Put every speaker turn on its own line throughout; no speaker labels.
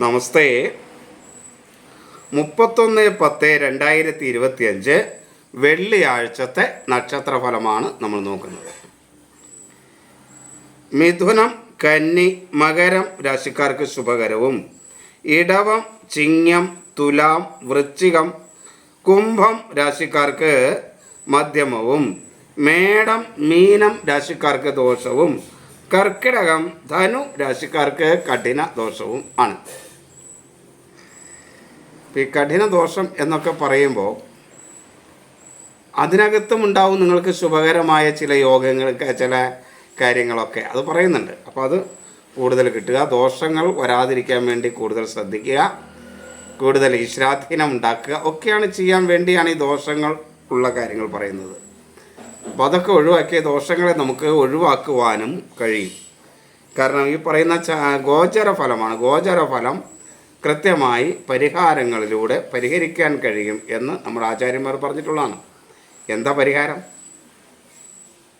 നമസ്തേ. മുപ്പത്തൊന്ന് പത്ത് രണ്ടായിരത്തി ഇരുപത്തി അഞ്ച് വെള്ളിയാഴ്ചത്തെ നക്ഷത്രഫലമാണ് നമ്മൾ നോക്കുന്നത്. മിഥുനം കന്നി മകരം രാശിക്കാർക്ക് ശുഭകരവും. ഇടവം ചിങ്ങം തുലാം വൃശ്ചികം കുംഭം രാശിക്കാർക്ക് മധ്യമവും. മേടം മീനം രാശിക്കാർക്ക് ദോഷവും. കർക്കിടകം ധനു രാശിക്കാർക്ക് കഠിന ദോഷവും ആണ്. ഈ കഠിന ദോഷം എന്നൊക്കെ പറയുമ്പോൾ അതിനകത്തും ഉണ്ടാവും നിങ്ങൾക്ക് ശുഭകരമായ ചില യോഗങ്ങൾ ചില കാര്യങ്ങളൊക്കെ. അത് പറയുന്നുണ്ട്. അപ്പോൾ അത് കൂടുതൽ കിട്ടുക. ദോഷങ്ങൾ വരാതിരിക്കാൻ വേണ്ടി കൂടുതൽ ശ്രദ്ധിക്കുക. കൂടുതൽ ഈശ്വരാധീനം ഉണ്ടാക്കുക. ഒക്കെയാണ് ചെയ്യാൻ വേണ്ടിയാണ് ഈ ദോഷങ്ങൾ ഉള്ള കാര്യങ്ങൾ പറയുന്നത്. അപ്പോൾ അതൊക്കെ ഒഴിവാക്കിയ ദോഷങ്ങളെ നമുക്ക് ഒഴിവാക്കുവാനും കഴിയും. കാരണം ഈ പറയുന്ന ഗോചര ഫലമാണ്. ഗോചര ഫലം കൃത്യമായി പരിഹാരങ്ങളിലൂടെ പരിഹരിക്കാൻ കഴിയും എന്ന് നമ്മുടെ ആചാര്യന്മാർ പറഞ്ഞിട്ടുള്ളതാണ്. എന്താ പരിഹാരം?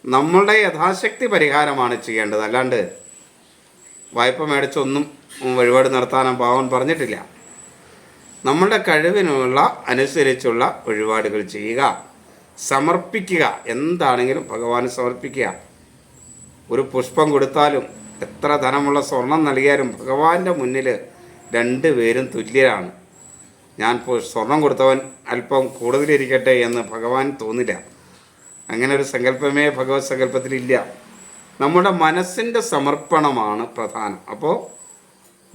നമ്മളുടെ യഥാശക്തി പരിഹാരമാണ് ചെയ്യേണ്ടത്. അല്ലാണ്ട് വായ്പ മേടിച്ചൊന്നും വഴിപാട് നടത്താനും പാവൻ പറഞ്ഞിട്ടില്ല. നമ്മളുടെ കഴിവിനുള്ള അനുസരിച്ചുള്ള വഴിപാടുകൾ ചെയ്യുക. സമർപ്പിക്കുക. എന്താണെങ്കിലും ഭഗവാന് സമർപ്പിക്കുക. ഒരു പുഷ്പം കൊടുത്താലും എത്ര ധനമുള്ള സ്വർണം നൽകിയാലും ഭഗവാന്റെ മുന്നിൽ രണ്ടുപേരും തുല്യരാണ്. ഞാൻ സ്വർണം കൊടുത്തവൻ അല്പം കൂടുതലിരിക്കട്ടെ എന്ന് ഭഗവാൻ തോന്നില്ല. അങ്ങനെ ഒരു സങ്കല്പമേ ഭഗവത് സങ്കല്പത്തിലില്ല നമ്മുടെ മനസ്സിന്റെ സമർപ്പണമാണ് പ്രധാനം. അപ്പോൾ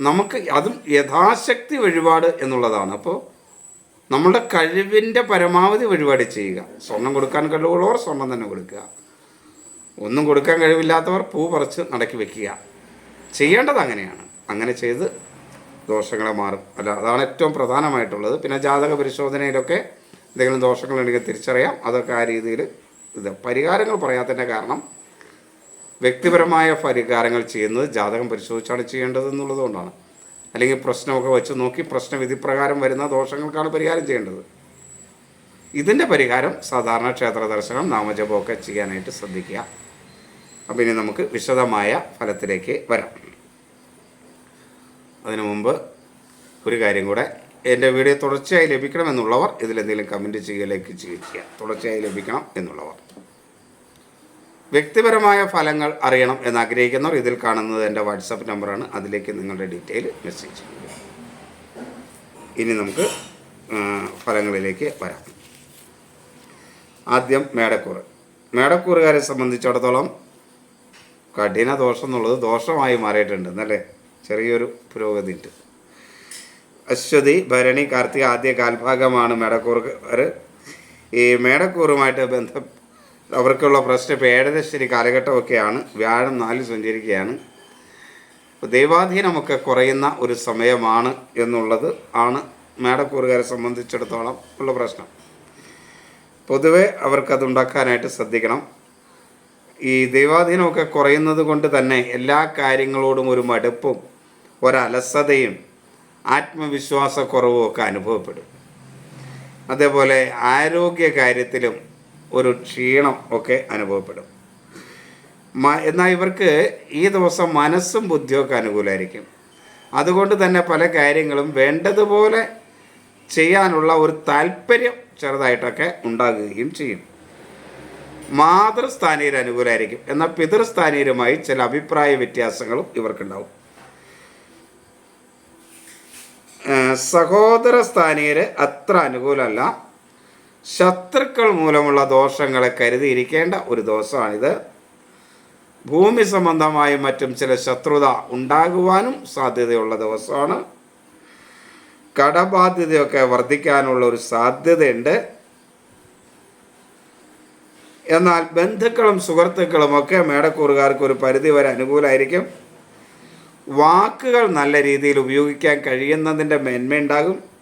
നമുക്ക് അതും യഥാശക്തി വഴിപാട് എന്നുള്ളതാണ്. അപ്പോൾ നമ്മുടെ കഴിവിന്റെ പരമാവധി വഴിപാട് ചെയ്യുക. സ്വർണം കൊടുക്കാൻ കഴിവുള്ളവർ സ്വർണം തന്നെ കൊടുക്കുക. ഒന്നും കൊടുക്കാൻ കഴിവില്ലാത്തവർ പൂ പറിച്ച് നടക്കി വെക്കുക. ചെയ്യേണ്ടത് അങ്ങനെയാണ്. അങ്ങനെ ചെയ്ത് ദോഷങ്ങളെ മാറും. അല്ല അതാണ് ഏറ്റവും പ്രധാനമായിട്ടുള്ളത്. പിന്നെ ജാതക പരിശോധനയിലൊക്കെ എന്തെങ്കിലും ദോഷങ്ങളുണ്ടെങ്കിൽ തിരിച്ചറിയാം. അതൊക്കെ ആ രീതിയിൽ ഇത് പരിഹാരങ്ങൾ പറയാത്തതിന്റെ കാരണം വ്യക്തിപരമായ പരിഹാരങ്ങൾ ചെയ്യുന്നത് ജാതകം പരിശോധിച്ചാണ് ചെയ്യേണ്ടത് എന്നുള്ളത് കൊണ്ടാണ് അല്ലെങ്കിൽ പ്രശ്നമൊക്കെ വെച്ച് നോക്കി പ്രശ്നവിധി പ്രകാരം വരുന്ന ദോഷങ്ങൾക്കാണ് പരിഹാരം ചെയ്യേണ്ടത്. ഇതിന്റെ പരിഹാരം സാധാരണ ക്ഷേത്ര ദർശനം നാമജപമൊക്കെ ചെയ്യാനായിട്ട് ശ്രദ്ധിക്കുക. അപ്പം ഇനി നമുക്ക് വിശദമായ ഫലത്തിലേക്ക് വരാം. അതിനു മുമ്പ് ഒരു കാര്യം കൂടെ. എന്റെ വീഡിയോ തുടർച്ചയായി ലഭിക്കണമെന്നുള്ളവർ ഇതിലെന്തെങ്കിലും കമന്റ് ചെയ്യുക ലൈക്ക് ചെയ്യുക. തുടർച്ചയായി ലഭിക്കണം എന്നുള്ളവർ. വ്യക്തിപരമായ ഫലങ്ങൾ അറിയണം എന്ന് ആഗ്രഹിക്കുന്നവർ ഇതിൽ കാണുന്നത് എന്റെ വാട്സപ്പ് നമ്പറാണ്. അതിലേക്ക് നിങ്ങളുടെ ഡീറ്റെയിൽ മെസ്സേജ് ചെയ്യുക. ഇനി നമുക്ക് ഫലങ്ങളിലേക്ക് വരാം. ആദ്യം മേടക്കൂറ്. മേടക്കൂറുകാരെ സംബന്ധിച്ചിടത്തോളം കഠിന ദോഷം എന്നുള്ളത് ദോഷമായി മാറിയിട്ടുണ്ട് എന്നല്ലേ? ചെറിയൊരു പുരോഗതി ഉണ്ട് അശ്വതി ഭരണി കാർത്തിക ആദ്യ കാൽഭാഗമാണ് മേടക്കൂറുകാർ. ഈ മേടക്കൂറുമായിട്ട് ബന്ധം അവർക്കുള്ള പ്രശ്നം ഇപ്പോൾ ഏഴരശ്ശേരി കാലഘട്ടമൊക്കെയാണ്. വ്യാഴം നാലിൽ സഞ്ചരിക്കുകയാണ്. ദൈവാധീനമൊക്കെ കുറയുന്ന ഒരു സമയമാണ് എന്നുള്ളത് ആണ് മേടക്കൂറുകാരെ സംബന്ധിച്ചിടത്തോളം ഉള്ള പ്രശ്നം. പൊതുവെ അവർക്കത് ഉണ്ടാക്കാനായിട്ട് ശ്രദ്ധിക്കണം. ഈ ദൈവാധീനമൊക്കെ കുറയുന്നത് കൊണ്ട് തന്നെ എല്ലാ കാര്യങ്ങളോടും ഒരു മടുപ്പും ഒരലസതയും ആത്മവിശ്വാസക്കുറവും ഒക്കെ അനുഭവപ്പെടും. അതേപോലെ ആരോഗ്യ കാര്യത്തിലും ഒരു ക്ഷീണം ഒക്കെ അനുഭവപ്പെടും. എന്നാൽ ഇവർക്ക് ഈ ദിവസം മനസ്സും ബുദ്ധിയൊക്കെ അനുകൂലമായിരിക്കും അതുകൊണ്ട് തന്നെ പല കാര്യങ്ങളും വേണ്ടതുപോലെ ചെയ്യാനുള്ള ഒരു താല്പര്യം ചെറുതായിട്ടൊക്കെ ഉണ്ടാകുകയും ചെയ്യും. മാതൃസ്ഥാനീയർ അനുകൂലമായിരിക്കും എന്നാൽ പിതൃസ്ഥാനീയരുമായി ചില അഭിപ്രായ വ്യത്യാസങ്ങളും ഇവർക്കുണ്ടാവും. സഹോദര സ്ഥാനീയർ അത്ര അനുകൂലമല്ല. ശത്രുക്കൾ മൂലമുള്ള ദോഷങ്ങളെ കരുതിയിരിക്കേണ്ട ഒരു ദോഷമാണിത്. ഭൂമി സംബന്ധമായും മറ്റും ചില ശത്രുത ഉണ്ടാകുവാനും സാധ്യതയുള്ള ദിവസമാണ്. കടബാധ്യതയൊക്കെ വർദ്ധിക്കാനുള്ള ഒരു സാധ്യതയുണ്ട്. എന്നാൽ ബന്ധുക്കളും സുഹൃത്തുക്കളും ഒക്കെ മേടക്കൂറുകാർക്ക് ഒരു പരിധി വരെ അനുകൂലമായിരിക്കും വാക്കുകൾ നല്ല രീതിയിൽ ഉപയോഗിക്കാൻ കഴിയുന്നതിന്റെ മേന്മയുണ്ടാകും.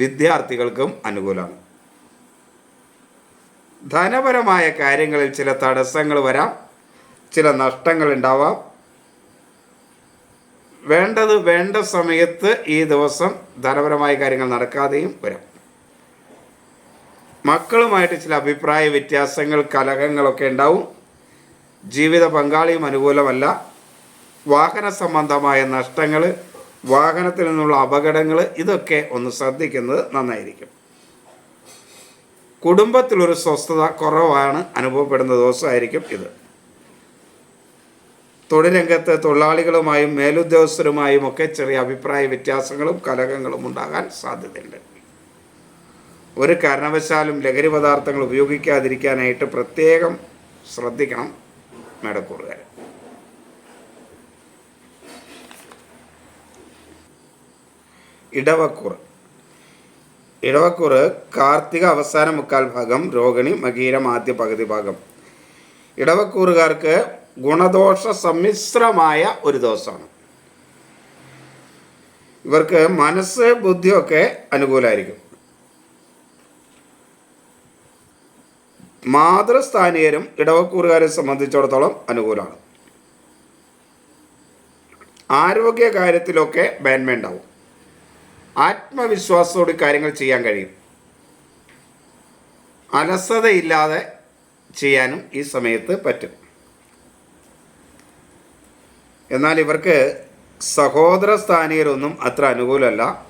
വിദ്യാർത്ഥികൾക്കും അനുകൂലമാണ് ധനപരമായ കാര്യങ്ങളിൽ ചില തടസ്സങ്ങൾ വരാം ചില നഷ്ടങ്ങൾ ഉണ്ടാവാം. വേണ്ടത് വേണ്ട സമയത്ത് ഈ ദിവസം ധനപരമായ കാര്യങ്ങൾ നടക്കാതെയും വരാം. മക്കളുമായിട്ട് ചില അഭിപ്രായ വ്യത്യാസങ്ങൾ കലഹങ്ങളൊക്കെ ഉണ്ടാവും. ജീവിത പങ്കാളിയും അനുകൂലമല്ല. വാഹന സംബന്ധമായ നഷ്ടങ്ങൾ വാഹനത്തിൽ നിന്നുള്ള അപകടങ്ങൾ ഇതൊക്കെ ഒന്ന് ശ്രദ്ധിക്കുന്നത് നന്നായിരിക്കും. കുടുംബത്തിലൊരു സ്വസ്ഥത കുറവാണ് അനുഭവപ്പെടുന്ന ദിവസമായിരിക്കും ഇത്. തൊഴിലംഗത്ത് തൊഴിലാളികളുമായും മേലുദ്യോഗസ്ഥരുമായും ഒക്കെ ചെറിയ അഭിപ്രായ വ്യത്യാസങ്ങളും കലഹങ്ങളും ഉണ്ടാകാൻ സാധ്യതയുണ്ട്. ഒരു കാരണവശാലും ലഹരി പദാർത്ഥങ്ങൾ ഉപയോഗിക്കാതിരിക്കാനായിട്ട് പ്രത്യേകം ശ്രദ്ധിക്കണം മേടക്കൂറുകാർ ഇടവക്കൂർ. ഇടവക്കൂറ് കാർത്തിക അവസാന മുക്കാൽ ഭാഗം രോഹിണി മകീരം ആദ്യ പകുതി ഭാഗം. ഇടവക്കൂറുകാർക്ക് ഗുണദോഷ സമ്മിശ്രമായ ഒരു ദിവസമാണ്. ഇവർക്ക് മനസ്സ് ബുദ്ധിയൊക്കെ അനുകൂലമായിരിക്കും മാതൃസ്ഥാനീയരും ഇടവക്കൂറുകാരെ സംബന്ധിച്ചിടത്തോളം അനുകൂലമാണ് ആരോഗ്യ കാര്യത്തിലൊക്കെ മേന്മ ഉണ്ടാവും ആത്മവിശ്വാസത്തോടെ കാര്യങ്ങൾ ചെയ്യാൻ കഴിയും. അലസതയില്ലാതെ ചെയ്യാനും ഈ സമയത്ത് പറ്റും. എന്നാൽ ഇവർക്ക് സഹോദര സ്ഥാനീയരൊന്നും അത്ര അനുകൂലമല്ല.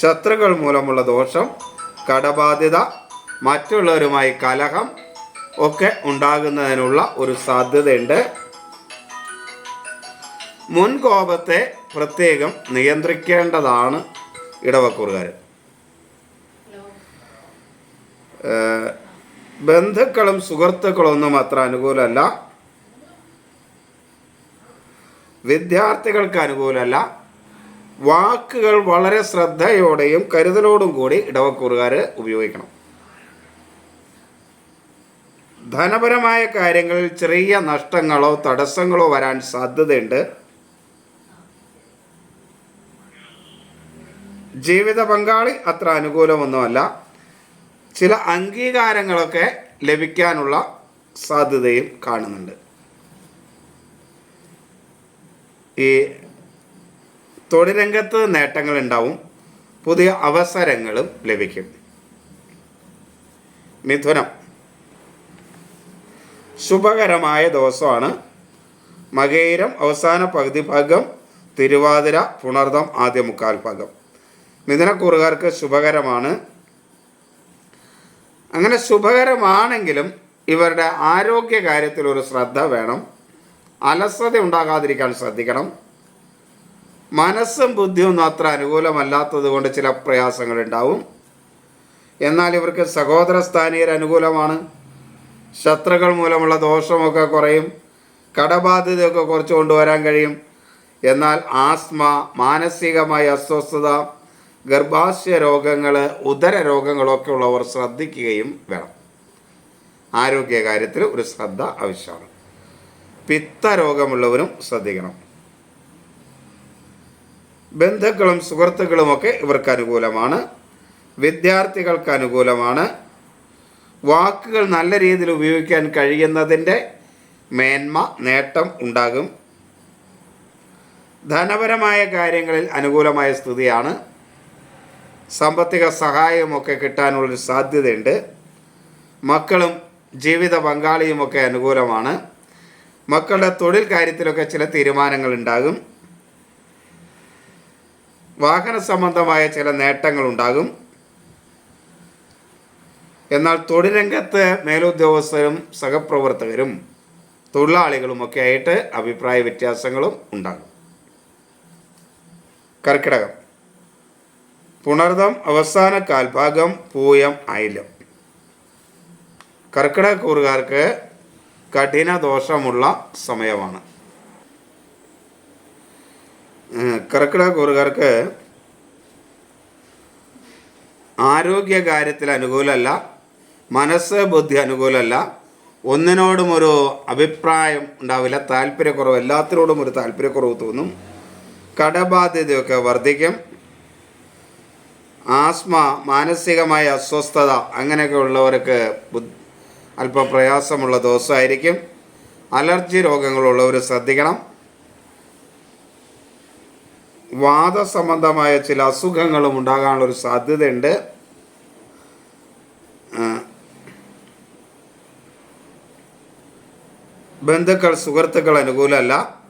ശത്രുക്കൾ മൂലമുള്ള ദോഷം കടബാധ്യത മറ്റുള്ളവരുമായി കലഹം ഒക്കെ ഉണ്ടാകുന്നതിനുള്ള ഒരു സാധ്യതയുണ്ട്. മുൻകോപത്തെ പ്രത്യേകം നിയന്ത്രിക്കേണ്ടതാണ് ഇടവക്കൂറുകാർ ബന്ധുക്കളും സുഹൃത്തുക്കളും ഒന്നും അത്ര അനുകൂലമല്ല. വിദ്യാർത്ഥികൾക്ക് അനുകൂലമല്ല. വാക്കുകൾ വളരെ ശ്രദ്ധയോടെയും കരുതലോടും കൂടി ഇടവക്കൂറുകാർ ഉപയോഗിക്കണം. ധനപരമായ കാര്യങ്ങളിൽ ചെറിയ നഷ്ടങ്ങളോ തടസ്സങ്ങളോ വരാൻ സാധ്യതയുണ്ട്. ജീവിത പങ്കാളി അത്ര അനുകൂലമൊന്നുമല്ല. ചില അംഗീകാരങ്ങളൊക്കെ ലഭിക്കാനുള്ള സാധ്യതയും കാണുന്നുണ്ട്. ഈ തൊഴിൽ നേട്ടങ്ങൾ ഉണ്ടാവും പുതിയ അവസരങ്ങളും ലഭിക്കും. മിഥുനം. ശുഭകരമായ ദിവസമാണ്. മകേരം അവസാന പകുതി ഭാഗം തിരുവാതിര പുണർദം ആദ്യ മുക്കാൽ ഭാഗം. മിഥുനക്കൂറുകാർക്ക് ശുഭകരമാണ്. അങ്ങനെ ശുഭകരമാണെങ്കിലും ഇവരുടെ ആരോഗ്യ കാര്യത്തിൽ ഒരു ശ്രദ്ധ വേണം. അലസത ഉണ്ടാകാതിരിക്കാൻ ശ്രദ്ധിക്കണം. മനസ്സും ബുദ്ധിയൊന്നും അത്ര അനുകൂലമല്ലാത്തത് കൊണ്ട് ചില പ്രയാസങ്ങളുണ്ടാവും എന്നാൽ ഇവർക്ക് സഹോദര സ്ഥാനീയർ അനുകൂലമാണ്. ശത്രുക്കൾ മൂലമുള്ള ദോഷമൊക്കെ കുറയും. കടബാധ്യതയൊക്കെ കുറച്ച് കൊണ്ടുവരാൻ കഴിയും. എന്നാൽ ആസ്മ മാനസികമായ അസ്വസ്ഥത ഗർഭാശയ രോഗങ്ങൾ ഉദര രോഗങ്ങളൊക്കെ ഉള്ളവർ ശ്രദ്ധിക്കുകയും വേണം. ആരോഗ്യ കാര്യത്തിൽ ഒരു ശ്രദ്ധ ആവശ്യമാണ്. പിത്തരോഗമുള്ളവരും ശ്രദ്ധിക്കണം. ബന്ധുക്കളും സുഹൃത്തുക്കളുമൊക്കെ ഇവർക്ക് അനുകൂലമാണ്. വിദ്യാർത്ഥികൾക്ക് അനുകൂലമാണ്. വാക്കുകൾ നല്ല രീതിയിൽ ഉപയോഗിക്കാൻ കഴിയുന്നതിന്റെ മേന്മ നേട്ടം ഉണ്ടാകും. ധനപരമായ കാര്യങ്ങളിൽ അനുകൂലമായ സ്ഥിതിയാണ്. സാമ്പത്തിക സഹായമൊക്കെ കിട്ടാനുള്ളൊരു സാധ്യതയുണ്ട്. മക്കളും ജീവിത പങ്കാളിയുമൊക്കെ അനുകൂലമാണ്. മക്കളുടെ തൊഴിൽ കാര്യത്തിലൊക്കെ ചില തീരുമാനങ്ങൾ ഉണ്ടാകും വാഹന സംബന്ധമായ ചില നേട്ടങ്ങൾ ഉണ്ടാകും എന്നാൽ തൊഴിലംഗത്ത് മേലുദ്യോഗസ്ഥരും സഹപ്രവർത്തകരും തൊഴിലാളികളുമൊക്കെ ആയിട്ട് അഭിപ്രായ വ്യത്യാസങ്ങളും ഉണ്ടാകും. കർക്കിടകം. പുണർദം അവസാന കാൽഭാഗം പൂയം ആയില്യം കർക്കിടകൂറുകാർക്ക് കഠിന ദോഷമുള്ള സമയമാണ് കർക്കിടകൂറുകാർക്ക് ആരോഗ്യകാര്യത്തിൽ ആരോഗ്യ കാര്യത്തിൽ അനുകൂലമല്ല മനസ്സ് ബുദ്ധി അനുകൂലമല്ല ഒന്നിനോടും ഒരു അഭിപ്രായം ഉണ്ടാവില്ല താല്പര്യക്കുറവ് എല്ലാത്തിനോടും ഒരു താല്പര്യക്കുറവ് തോന്നും. കടബാധ്യതയൊക്കെ വർദ്ധിക്കും ആസ്മ മാനസികമായ അസ്വസ്ഥത അങ്ങനെയൊക്കെ ഉള്ളവർക്ക് അല്പം പ്രയാസമുള്ള ദിവസമായിരിക്കും. അലർജി രോഗങ്ങളുള്ളവർ ശ്രദ്ധിക്കണം. വാദ സംബന്ധമായ ചില അസുഖങ്ങളും ഉണ്ടാകാനുള്ള ഒരു സാധ്യതയുണ്ട്. ബന്ധുക്കൾ സുഹൃത്തുക്കൾ അനുകൂലമല്ല.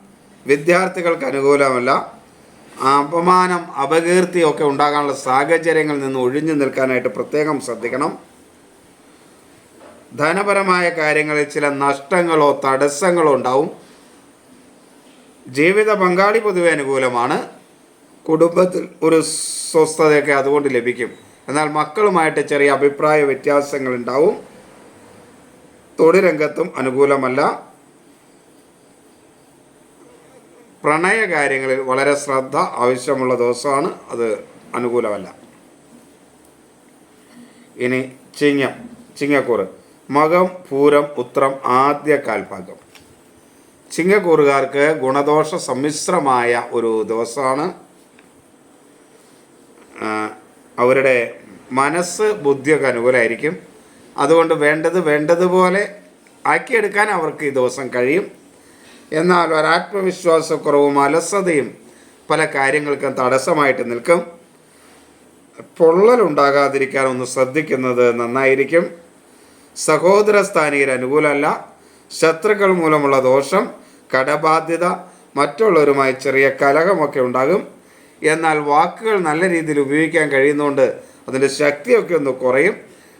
വിദ്യാർത്ഥികൾക്ക് അനുകൂലമല്ല. അപമാനം അപകീർത്തി ഒക്കെ ഉണ്ടാകാനുള്ള സാഹചര്യങ്ങളിൽ നിന്ന് ഒഴിഞ്ഞു നിൽക്കാനായിട്ട് പ്രത്യേകം ശ്രദ്ധിക്കണം. ധനപരമായ കാര്യങ്ങളിൽ ചില നഷ്ടങ്ങളോ തടസ്സങ്ങളോ ഉണ്ടാവും. ജീവിത പങ്കാളി പൊതുവെ അനുകൂലമാണ്. കുടുംബത്തിൽ ഒരു സ്വസ്ഥതയൊക്കെ അതുകൊണ്ട് ലഭിക്കും. എന്നാൽ മക്കളുമായിട്ട് ചെറിയ അഭിപ്രായ വ്യത്യാസങ്ങൾ ഉണ്ടാവും. തൊഴിൽ രംഗത്തും അനുകൂലമല്ല. പ്രണയ കാര്യങ്ങളിൽ വളരെ ശ്രദ്ധ ആവശ്യമുള്ള ദിവസമാണ് അത് അനുകൂലമല്ല. ഇനി ചിങ്ങം ചിങ്ങക്കൂറ്. മകം പൂരം ഉത്രം ആദ്യ കാൽഭാഗം. ചിങ്ങക്കൂറുകാർക്ക് ഗുണദോഷ സമ്മിശ്രമായ ഒരു ദിവസമാണ്. അവരുടെ മനസ്സ് ബുദ്ധിയൊക്കെ അനുകൂലമായിരിക്കും. അതുകൊണ്ട് വേണ്ടത് വേണ്ടതുപോലെ ആക്കിയെടുക്കാൻ അവർക്ക് ഈ ദിവസം കഴിയും. എന്നാൽ ഒരാത്മവിശ്വാസക്കുറവും അലസതയും പല കാര്യങ്ങൾക്കും തടസ്സമായിട്ട് നിൽക്കും. പൊള്ളലുണ്ടാകാതിരിക്കാൻ ഒന്ന് ശ്രദ്ധിക്കുന്നത് നന്നായിരിക്കും. സഹോദര സ്ഥാനീയർ അനുകൂലമല്ല. ശത്രുക്കൾ മൂലമുള്ള ദോഷം കടബാധ്യത മറ്റുള്ളവരുമായി ചെറിയ കലഹമൊക്കെ ഉണ്ടാകും. എന്നാൽ വാക്കുകൾ നല്ല രീതിയിൽ ഉപയോഗിക്കാൻ കഴിയുന്നതുകൊണ്ട് അതിന്റെ ശക്തിയൊക്കെ ഒന്ന് കുറയും.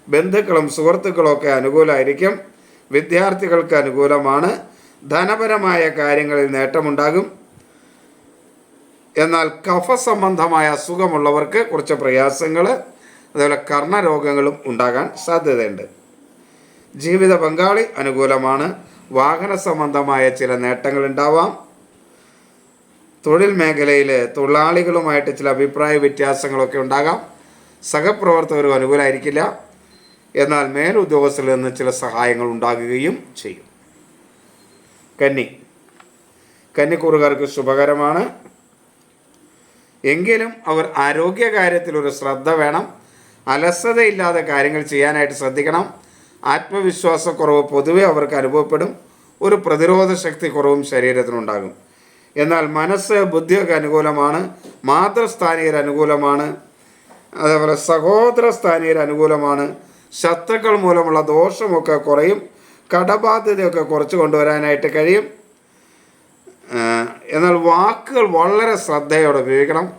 ബന്ധുക്കളും സുഹൃത്തുക്കളും ഒക്കെ അനുകൂലമായിരിക്കും. വിദ്യാർത്ഥികൾക്ക് അനുകൂലമാണ്. ധനപരമായ കാര്യങ്ങളിൽ നേട്ടമുണ്ടാകും. എന്നാൽ കഫ സംബന്ധമായ അസുഖമുള്ളവർക്ക് കുറച്ച് പ്രയാസങ്ങൾ അതുപോലെ കർണരോഗങ്ങളും ഉണ്ടാകാൻ സാധ്യതയുണ്ട്. ജീവിത പങ്കാളി അനുകൂലമാണ്. വാഹന സംബന്ധമായ ചില നേട്ടങ്ങൾ ഉണ്ടാവാം തൊഴിൽ മേഖലയിൽ തൊഴിലാളികളുമായിട്ട് ചില അഭിപ്രായ വ്യത്യാസങ്ങളൊക്കെ ഉണ്ടാകാം. സഹപ്രവർത്തകരും അനുകൂലമായിരിക്കില്ല എന്നാൽ മേലുദ്യോഗസ്ഥരിൽ നിന്ന് ചില സഹായങ്ങൾ ഉണ്ടാകുകയും ചെയ്യും. കന്നി. കന്നിക്കൂറുകാർക്ക് ശുഭകരമാണ്. എങ്കിലും അവർ ആരോഗ്യകാര്യത്തിൽ ഒരു ശ്രദ്ധ വേണം. അലസതയില്ലാതെ കാര്യങ്ങൾ ചെയ്യാനായിട്ട് ശ്രദ്ധിക്കണം. ആത്മവിശ്വാസക്കുറവ് പൊതുവെ അവർക്ക് അനുഭവപ്പെടും. ഒരു പ്രതിരോധ ശക്തി കുറവും ശരീരത്തിനുണ്ടാകും. എന്നാൽ മനസ്സ് ബുദ്ധിയൊക്കെ അനുകൂലമാണ്. മാതൃസ്ഥാനീയർ അനുകൂലമാണ്. അതേപോലെ സഹോദര സ്ഥാനീയർ അനുകൂലമാണ്. ശത്രുക്കൾ മൂലമുള്ള ദോഷമൊക്കെ കുറയും. കടബാധ്യതയൊക്കെ കുറച്ച് കൊണ്ടുവരാനായിട്ട് കഴിയും. എന്നാൽ വാക്കുകൾ വളരെ ശ്രദ്ധയോടെ ഉപയോഗിക്കണം.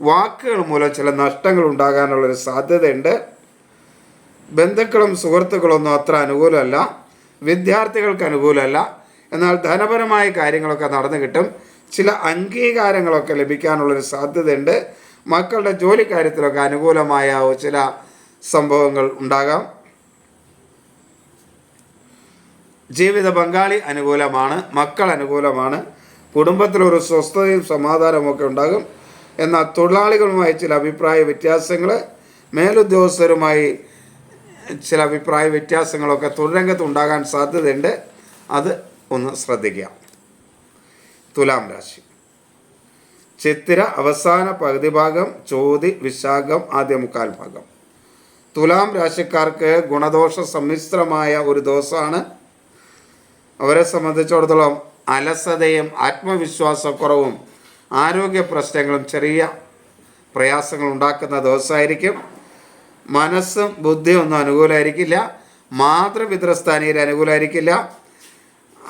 വാക്കുകൾ മൂലം ചില നഷ്ടങ്ങൾ ഉണ്ടാകാനുള്ളൊരു സാധ്യതയുണ്ട്. ബന്ധുക്കളും സുഹൃത്തുക്കളൊന്നും അത്ര അനുകൂലമല്ല. വിദ്യാർത്ഥികൾക്ക് അനുകൂലമല്ല. എന്നാൽ ധനപരമായ കാര്യങ്ങളൊക്കെ നടന്നു കിട്ടും. ചില അംഗീകാരങ്ങളൊക്കെ ലഭിക്കാനുള്ളൊരു സാധ്യതയുണ്ട്. മക്കളുടെ ജോലി കാര്യത്തിലൊക്കെ അനുകൂലമായ ചില സംഭവങ്ങൾ ഉണ്ടാകാം. ജീവിത പങ്കാളി അനുകൂലമാണ് മക്കൾ അനുകൂലമാണ് കുടുംബത്തിലൊരു സ്വസ്ഥതയും സമാധാനവും ഒക്കെ ഉണ്ടാകും. എന്നാൽ തൊഴിലാളികളുമായി ചില അഭിപ്രായ വ്യത്യാസങ്ങൾ മേലുദ്യോഗസ്ഥരുമായി ചില അഭിപ്രായ വ്യത്യാസങ്ങളൊക്കെ തൊഴിലംഗത്ത് ഉണ്ടാകാൻ സാധ്യതയുണ്ട്. അത് ഒന്ന് ശ്രദ്ധിക്കുക. തുലാം രാശി. ചിത്തിര അവസാന പകുതി ഭാഗം ചോതി വിശാഖം ആദ്യ മുക്കാൽ ഭാഗം. തുലാം രാശിക്കാർക്ക് ഗുണദോഷ സമ്മിശ്രമായ ഒരു ദിവസമാണ് അവരെ സംബന്ധിച്ചിടത്തോളം അലസതയും ആത്മവിശ്വാസക്കുറവും ആരോഗ്യ പ്രശ്നങ്ങളും ചെറിയ പ്രയാസങ്ങൾ ഉണ്ടാക്കുന്ന ദിവസമായിരിക്കും. മനസ്സും ബുദ്ധിയും ഒന്നും അനുകൂലമായിരിക്കില്ല. മാതൃപിതൃസ്ഥാനീയർ അനുകൂലമായിരിക്കില്ല.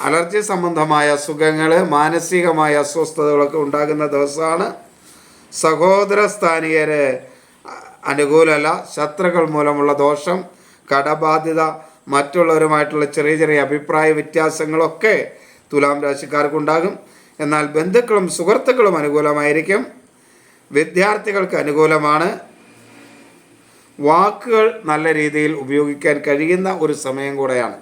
അലർജി സംബന്ധമായ സുഖങ്ങൾ മാനസികമായ അസ്വസ്ഥതകളൊക്കെ ഉണ്ടാകുന്ന ദിവസമാണ്. സഹോദര സ്ഥാനീയർ അനുകൂലമല്ല. ശത്രുക്കൾ മൂലമുള്ള ദോഷം കടബാധ്യത മറ്റുള്ളവരുമായിട്ടുള്ള ചെറിയ ചെറിയ അഭിപ്രായ വ്യത്യാസങ്ങളൊക്കെ തുലാം രാശിക്കാർക്കുണ്ടാകും എന്നാൽ ബന്ധുക്കളും സുഹൃത്തുക്കളും അനുകൂലമായിരിക്കും. വിദ്യാർത്ഥികൾക്ക് അനുകൂലമാണ്. വാക്കുകൾ നല്ല രീതിയിൽ ഉപയോഗിക്കാൻ കഴിയുന്ന ഒരു സമയം കൂടെയാണ്.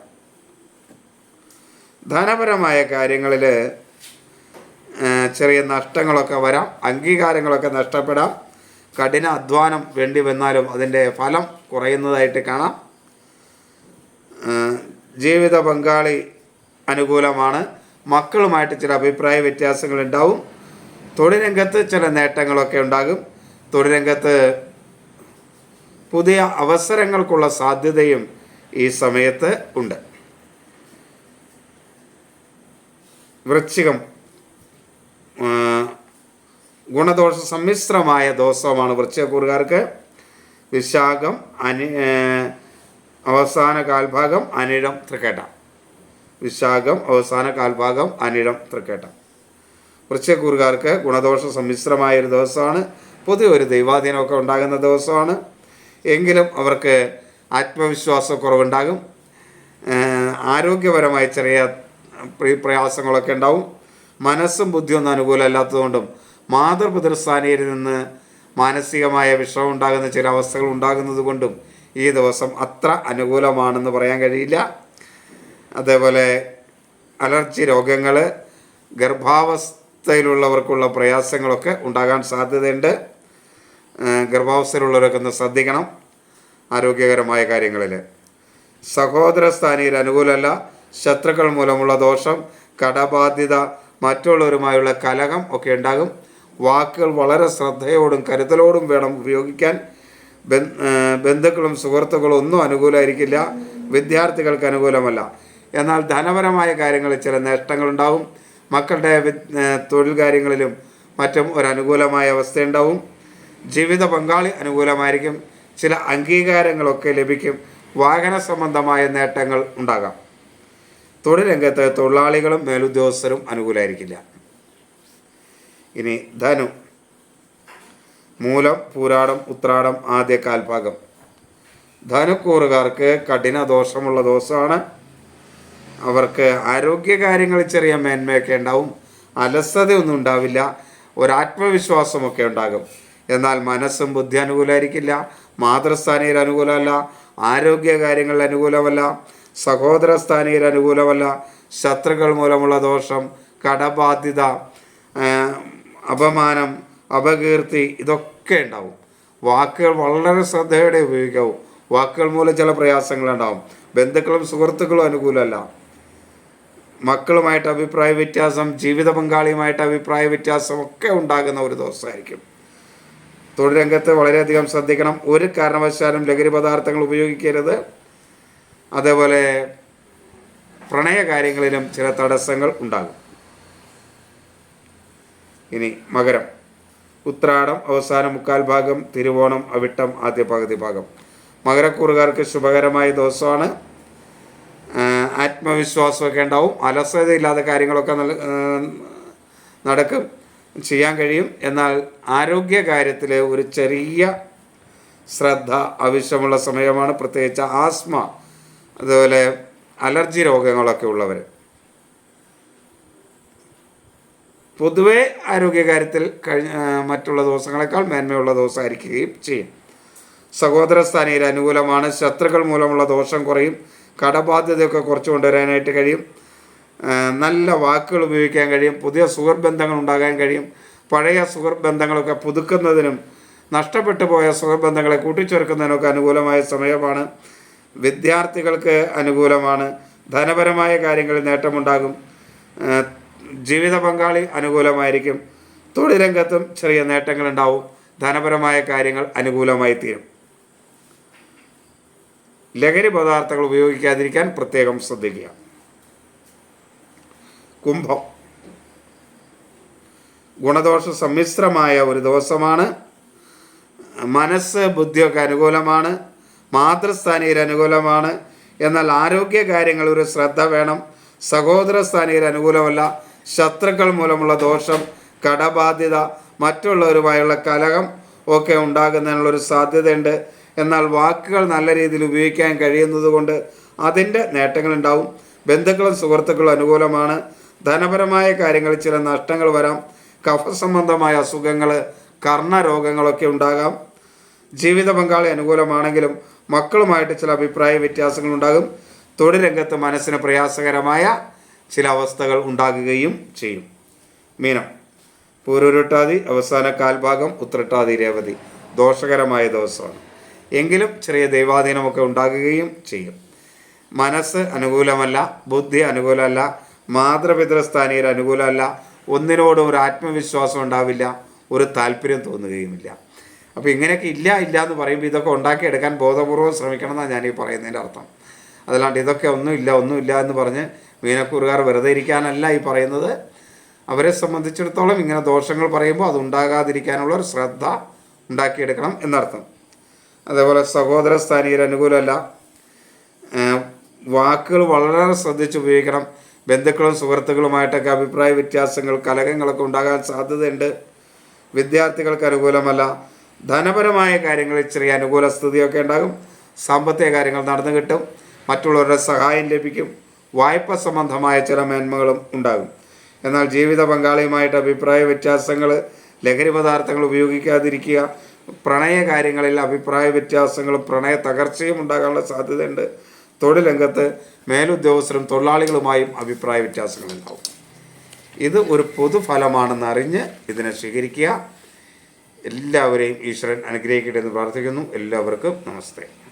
ധനപരമായ കാര്യങ്ങളിൽ ചെറിയ നഷ്ടങ്ങളൊക്കെ വരാം. അംഗീകാരങ്ങളൊക്കെ നഷ്ടപ്പെടാം. കഠിന അധ്വാനം വേണ്ടി വന്നാലും അതിന്റെ ഫലം കുറയുന്നതായിട്ട് കാണാം. ജീവിത പങ്കാളി അനുകൂലമാണ്. മക്കളുമായിട്ട് ചില അഭിപ്രായ വ്യത്യാസങ്ങൾ ഉണ്ടാവും തൊഴിലരംഗത്ത് ചില നേട്ടങ്ങളൊക്കെ ഉണ്ടാകും. തൊഴിലംഗത്ത് പുതിയ അവസരങ്ങൾക്കുള്ള സാധ്യതയും ഈ സമയത്ത് ഉണ്ട്. വൃശ്ചികം ഗുണദോഷ സമ്മിശ്രമായ ദോഷമാണ് വൃശ്ചികക്കൂറുകാർക്ക് വിശാഖം അനി അവസാന കാൽഭാഗം അനിഴം തൃക്കേട്ട വിശാഖം അവസാന കാൽഭാഗം അനിഴം തൃക്കേട്ട വൃശ്ചക്കൂറുകാർക്ക് ഗുണദോഷ സമ്മിശ്രമായ ഒരു ദിവസമാണ്. പൊതുവെ ഒരു ദൈവാധീനമൊക്കെ ഉണ്ടാകുന്ന ദിവസമാണ്. എങ്കിലും അവർക്ക് ആത്മവിശ്വാസക്കുറവുണ്ടാകും. ആരോഗ്യപരമായ ചെറിയ പ്രി- പ്രയാസങ്ങളൊക്കെ ഉണ്ടാവും. മനസ്സും ബുദ്ധിയൊന്നും അനുകൂലമല്ലാത്തതുകൊണ്ടും മാതൃപിതൃസ്ഥാനയിൽ നിന്ന് മാനസികമായ വിഷമം ഉണ്ടാകുന്ന ചില അവസ്ഥകൾ ഉണ്ടാകുന്നത് കൊണ്ടും ഈ ദിവസം അത്ര അനുകൂലമാണെന്ന് പറയാൻ കഴിയില്ല. അതേപോലെ അലർജി രോഗങ്ങൾ ഗർഭാവസ്ഥയിലുള്ളവർക്കുള്ള പ്രയാസങ്ങളൊക്കെ ഉണ്ടാകാൻ സാധ്യതയുണ്ട്. ഗർഭാവസ്ഥയിലുള്ളവരൊക്കെ ഒന്ന് ശ്രദ്ധിക്കണം ആരോഗ്യകരമായ കാര്യങ്ങളിൽ സഹോദര സ്ഥാനീയർ അനുകൂലമല്ല ശത്രുക്കൾ മൂലമുള്ള ദോഷം കടബാധ്യത മറ്റുള്ളവരുമായുള്ള കലഹം ഒക്കെ ഉണ്ടാകും. വാക്കുകൾ വളരെ ശ്രദ്ധയോടും കരുതലോടും വേണം ഉപയോഗിക്കാൻ. ബന്ധുക്കളും സുഹൃത്തുക്കളും ഒന്നും അനുകൂലമായിരിക്കില്ല. വിദ്യാർത്ഥികൾക്ക് അനുകൂലമല്ല. എന്നാൽ ധനപരമായ കാര്യങ്ങളിൽ ചില നേട്ടങ്ങളുണ്ടാവും. മക്കളുടെ തൊഴിൽ കാര്യങ്ങളിലും മറ്റും ഒരു അനുകൂലമായ അവസ്ഥയുണ്ടാവും. ജീവിത പങ്കാളി അനുകൂലമായിരിക്കും. ചില അംഗീകാരങ്ങളൊക്കെ ലഭിക്കും. വാഹന സംബന്ധമായ നേട്ടങ്ങൾ ഉണ്ടാകാം. തൊഴിൽ രംഗത്ത് തൊഴിലാളികളും മേലുദ്യോഗസ്ഥരും അനുകൂലമായിരിക്കില്ല. ഇനി ധനു മൂലം പൂരാടം ഉത്രാടം ആദ്യ കാൽഭാഗം. ധനുക്കൂറുകാർക്ക് കഠിന ദോഷമുള്ള ദോഷമാണ് അവർക്ക് ആരോഗ്യകാര്യങ്ങളിൽ ചെറിയ മേന്മയൊക്കെ ഉണ്ടാവും. അലസതയൊന്നും ഉണ്ടാവില്ല. ഒരാത്മവിശ്വാസമൊക്കെ ഉണ്ടാകും. എന്നാൽ മനസ്സും ബുദ്ധി അനുകൂലമായിരിക്കില്ല. മാതൃസ്ഥാനീയർ അനുകൂലമല്ല. ആരോഗ്യ കാര്യങ്ങളിൽ അനുകൂലമല്ല. സഹോദര സ്ഥാനീയർ അനുകൂലമല്ല. ശത്രുക്കൾ മൂലമുള്ള ദോഷം കടബാധ്യത അപമാനം അപകീർത്തി ഇതൊക്കെ ഉണ്ടാവും. വാക്കുകൾ വളരെ ശ്രദ്ധയോടെ ഉപയോഗിക്കാവും. വാക്കുകൾ മൂലം ചില പ്രയാസങ്ങൾ ഉണ്ടാവും. ബന്ധുക്കളും സുഹൃത്തുക്കളും അനുകൂലമല്ല. മക്കളുമായിട്ട് അഭിപ്രായ വ്യത്യാസം ജീവിത പങ്കാളിയുമായിട്ട് അഭിപ്രായ വ്യത്യാസം ഒക്കെ ഉണ്ടാകുന്ന ഒരു ദിവസമായിരിക്കും. തൊഴിൽ രംഗത്ത് വളരെയധികം ശ്രദ്ധിക്കണം. ഒരു കാരണവശാലും ലഹരി പദാർത്ഥങ്ങൾ ഉപയോഗിക്കരുത്. അതേപോലെ പ്രണയ കാര്യങ്ങളിലും ചില തടസ്സങ്ങൾ ഉണ്ടാകും. ഇനി മകരം. ഉത്രാടം അവസാന മുക്കാൽ ഭാഗം തിരുവോണം അവിട്ടം ആദ്യ പകുതി ഭാഗം. മകരക്കൂറുകാർക്ക് ശുഭകരമായ ദിവസമാണ്. ആത്മവിശ്വാസം ആത്മവിശ്വാസമൊക്കെ ഉണ്ടാവും. അലസതയില്ലാത്ത കാര്യങ്ങളൊക്കെ നടക്കും ചെയ്യാൻ കഴിയും. എന്നാൽ ആരോഗ്യ കാര്യത്തിൽ ഒരു ചെറിയ ശ്രദ്ധ ആവശ്യമുള്ള സമയമാണ്. പ്രത്യേകിച്ച് ആസ്മ അതുപോലെ അലർജി രോഗങ്ങളൊക്കെ ഉള്ളവർ പൊതുവെ ആരോഗ്യകാര്യത്തിൽ കഴിഞ്ഞ മറ്റുള്ള ദിവസങ്ങളെക്കാൾ മേന്മയുള്ള ദിവസമായിരിക്കുകയും ചെയ്യും. സഹോദര സ്ഥാനയിൽ അനുകൂലമാണ്. ശത്രുക്കൾ മൂലമുള്ള ദോഷം കുറയും. കടബാധ്യതയൊക്കെ കുറച്ച് കൊണ്ടുവരാനായിട്ട് കഴിയും. നല്ല വാക്കുകൾ ഉപയോഗിക്കാൻ കഴിയും. പുതിയ സുഹൃത്ത് ബന്ധങ്ങൾ ഉണ്ടാകാൻ കഴിയും. പഴയ സുഹൃത്ത് ബന്ധങ്ങളൊക്കെ പുതുക്കുന്നതിനും നഷ്ടപ്പെട്ടു പോയ സുഹൃത്ത് ബന്ധങ്ങളെ കൂട്ടിച്ചേർക്കുന്നതിനൊക്കെ അനുകൂലമായ സമയമാണ്. വിദ്യാർത്ഥികൾക്ക് അനുകൂലമാണ്. ധനപരമായ കാര്യങ്ങളിൽ നേട്ടമുണ്ടാകും. ജീവിത പങ്കാളി അനുകൂലമായിരിക്കും. തൊഴിൽ രംഗത്തും ചെറിയ നേട്ടങ്ങളുണ്ടാവും. ധനപരമായ കാര്യങ്ങൾ അനുകൂലമായി തീരും. ലഹരി പദാർത്ഥങ്ങൾ ഉപയോഗിക്കാതിരിക്കാൻ പ്രത്യേകം ശ്രദ്ധിക്കുക. കുംഭം. ഗുണദോഷ സമ്മിശ്രമായ ഒരു ദിവസമാണ്. മനസ്സ് ബുദ്ധിയൊക്കെ അനുകൂലമാണ്. മാതൃസ്ഥാനീയർ അനുകൂലമാണ്. എന്നാൽ ആരോഗ്യ കാര്യങ്ങൾ ഒരു ശ്രദ്ധ വേണം. സഹോദര സ്ഥാനീയർ അനുകൂലമല്ല. ശത്രുക്കൾ മൂലമുള്ള ദോഷം കടബാധ്യത മറ്റുള്ളവരുമായുള്ള കലഹം ഒക്കെ ഉണ്ടാകുന്നതിനുള്ളൊരു സാധ്യതയുണ്ട്. എന്നാൽ വാക്കുകൾ നല്ല രീതിയിൽ ഉപയോഗിക്കാൻ കഴിയുന്നത് കൊണ്ട് അതിന്റെ നേട്ടങ്ങളുണ്ടാവും. ബന്ധുക്കളും സുഹൃത്തുക്കളും അനുകൂലമാണ്. ധനപരമായ കാര്യങ്ങളിൽ ചില നഷ്ടങ്ങൾ വരാം. കഫ സംബന്ധമായ അസുഖങ്ങൾ കർണരോഗങ്ങളൊക്കെ ഉണ്ടാകാം. ജീവിത പങ്കാളി അനുകൂലമാണെങ്കിലും മക്കളുമായിട്ട് ചില അഭിപ്രായ വ്യത്യാസങ്ങൾ ഉണ്ടാകും തൊഴിൽ രംഗത്ത് മനസ്സിന് പ്രയാസകരമായ ചില അവസ്ഥകൾ ഉണ്ടാകുകയും ചെയ്യും. മീനം. പൂരൂരുട്ടാതി അവസാന കാൽഭാഗം ഉത്രട്ടാതി രേവതി. ദോഷകരമായ ദിവസമാണ്. എങ്കിലും ചെറിയ ദൈവാധീനമൊക്കെ ഉണ്ടാകുകയും ചെയ്യും. മനസ്സ് അനുകൂലമല്ല ബുദ്ധി അനുകൂലമല്ല മാതൃപിതൃസ്ഥാനീയർ അനുകൂലമല്ല ഒന്നിനോടും ഒരു ആത്മവിശ്വാസം ഉണ്ടാവില്ല ഒരു താല്പര്യം തോന്നുകയുമില്ല. അപ്പോൾ ഇങ്ങനെയൊക്കെ ഇല്ല ഇല്ല എന്ന് പറയുമ്പോൾ ഇതൊക്കെ ഉണ്ടാക്കിയെടുക്കാൻ ബോധപൂർവം ശ്രമിക്കണം എന്നാണ് ഞാനീ പറയുന്നതിന്റെ അർത്ഥം. അതല്ലാണ്ട് ഇതൊക്കെ ഒന്നുമില്ല ഒന്നുമില്ല എന്ന് പറഞ്ഞ് മീനക്കൂറുകാർ വെറുതെ ഇരിക്കാനല്ല ഈ പറയുന്നത്. അവരെ സംബന്ധിച്ചിടത്തോളം ഇങ്ങനെ ദോഷങ്ങൾ പറയുമ്പോൾ അത് ഉണ്ടാകാതിരിക്കാനുള്ള ഒരു ശ്രദ്ധ ഉണ്ടാക്കിയെടുക്കണം എന്നർത്ഥം. അതേപോലെ സഹോദര സ്ഥാനീയർ അനുകൂലമല്ല. വാക്കുകൾ വളരെ ശ്രദ്ധിച്ച് ഉപയോഗിക്കണം. ബന്ധുക്കളും സുഹൃത്തുക്കളുമായിട്ടൊക്കെ അഭിപ്രായ വ്യത്യാസങ്ങൾ കലഹങ്ങളൊക്കെ ഉണ്ടാകാൻ സാധ്യതയുണ്ട്. വിദ്യാർത്ഥികൾക്ക് അനുകൂലമല്ല. ധനപരമായ കാര്യങ്ങളിൽ ചെറിയ അനുകൂല സ്ഥിതിയൊക്കെ ഉണ്ടാകും. സാമ്പത്തിക കാര്യങ്ങൾ നടന്നു കിട്ടും. മറ്റുള്ളവരുടെ സഹായം ലഭിക്കും. വായ്പ സംബന്ധമായ ചില മേന്മകളും ഉണ്ടാകും. എന്നാൽ ജീവിത പങ്കാളിയുമായിട്ട് അഭിപ്രായ വ്യത്യാസങ്ങൾ ലഹരി പദാർത്ഥങ്ങൾ ഉപയോഗിക്കാതിരിക്കുക പ്രണയ കാര്യങ്ങളിൽ അഭിപ്രായ വ്യത്യാസങ്ങളും പ്രണയ തകർച്ചയും ഉണ്ടാകാനുള്ള സാധ്യതയുണ്ട്. തൊഴിൽ രംഗത്ത് മേലുദ്യോഗസ്ഥരും തൊഴിലാളികളുമായും അഭിപ്രായ വ്യത്യാസങ്ങളുണ്ടാവും ഇത് ഒരു പൊതുഫലമാണെന്ന് അറിഞ്ഞ് ഇതിനെ സ്വീകരിക്കുക. എല്ലാവരെയും ഈശ്വരൻ അനുഗ്രഹിക്കട്ടെ എന്ന് പ്രാർത്ഥിക്കുന്നു. എല്ലാവർക്കും നമസ്തേ.